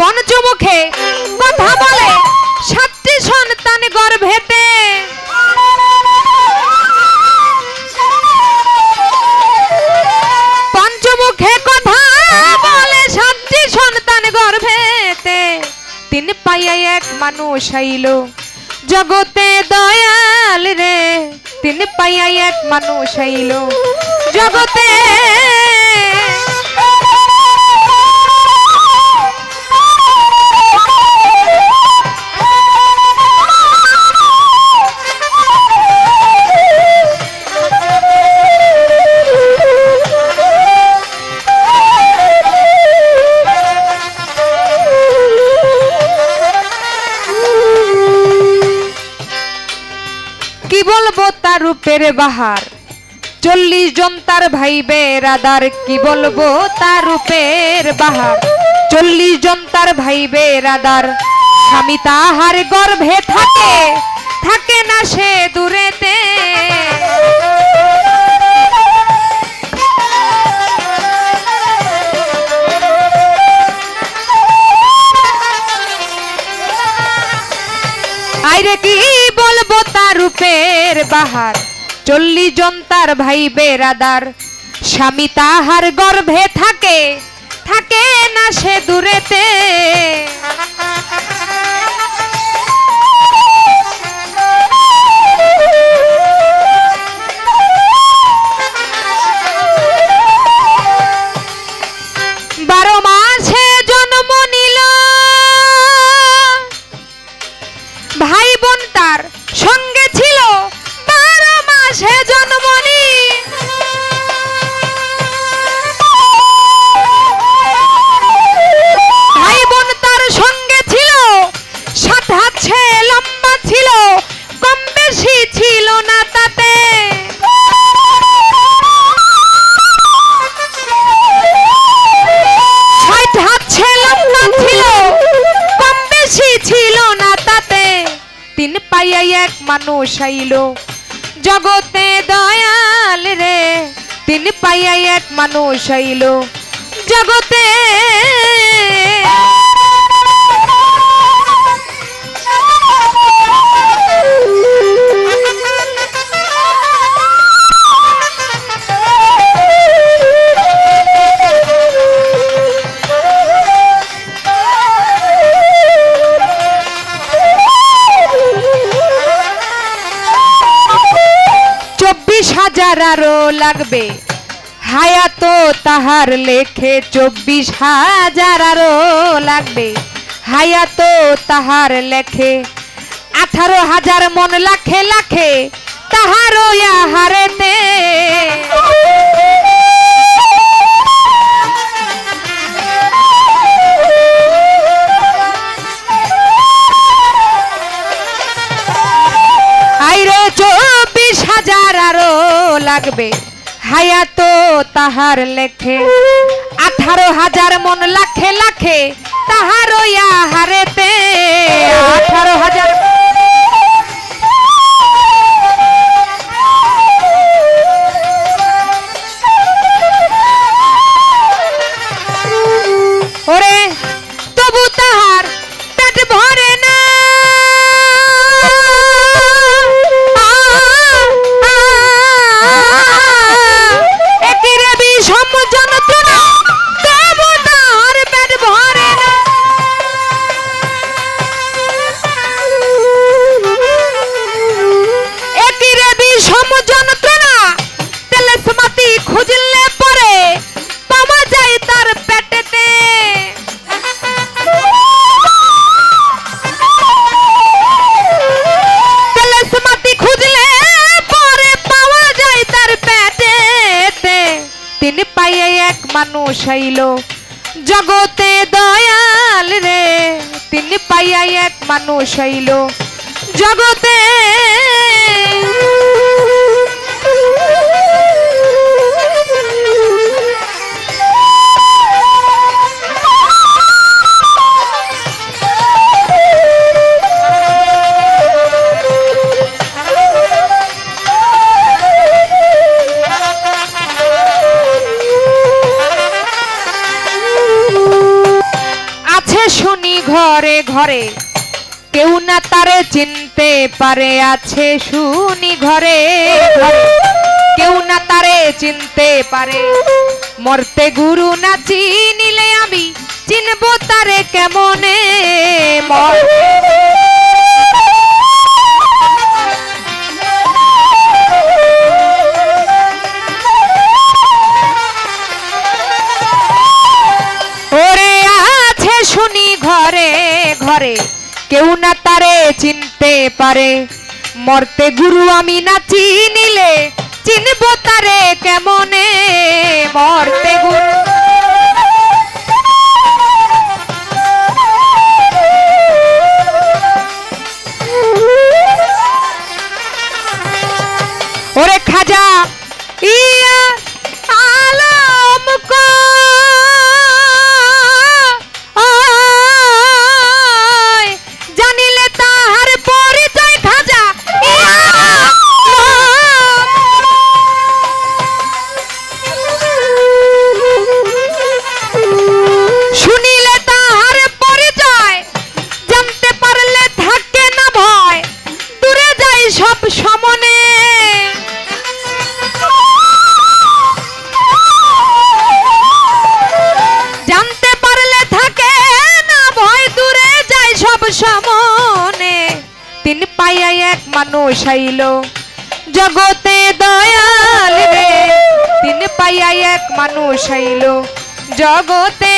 পঞ্চমুখে কথা বলে, সাতটি সন্তান গর্ভেতে। পঞ্চমুখে কথা বলে, সাতটি সন্তান গর্ভেতে। তিন পাইয়া এক মানুষ আইল। জগতে দয়াল রে, তিন পাইয়া এক মানুষ আইল। জগতে কি বলব তার রূপের বাহার? চল্লিশ জন তার ভাই বেরাদার কি বলব তার রূপের বাহার? চল্লিশ জন তার ভাই বেরাদার স্বামী তাহার গর্ভে থাকে থাকে না সে দূরেতে। আইরে কি বাহার চল্লিশ জন তার ভাই বেরাদার স্বামী তাহার গর্ভে থাকে থাকে না সে দূরেতে। তিন পাইয়া এক মানুষ আইল। জগতে দয়াল রে তিন পাইয়াই এক মানুষ আইল। জগতে চব্বিশ আরও লাগবে। হায়াত তাহার লেখে চব্বিশ হাজার আরও লাগবে। হায়াত তাহার লেখে আঠারো হাজার মন লাখে লাখে তাহার হারেতে আইরে চব্বিশ হাজার আরও লাগবে। হায়াত তাহার লেখে। আঠারো হাজার মন লাখে লাখে তাহার হারেতে আঠারো হাজার তিনি এক মানুষ আইল। জগতে দয়াল রে তিনি পাইয়া এক মানুষ আইল। জগতে ঘরে ঘরে। কেউ না তারে চিনতে পারে, আছে শুনি ঘরে কেউ না তারে চিনতে পারে। মরতে গুরু না চিনিলে আমি চিনবো তারে কেমনে? ওরে, আছে শুনি ঘরে কেউ না তারে চিনতে পারে। মরতে গুরু আমি না চিনিলে চিনব তারে কেমনে? মরতে গুরু সব সমনে। জানতে পারলে থাকে না ভয়, দূরে যাই সব সমনে। তিন পাইয়াই এক মানুষ আইল, জগতে দয়াল রে। তিন পাইয়াই এক মানুষ আইল, জগতে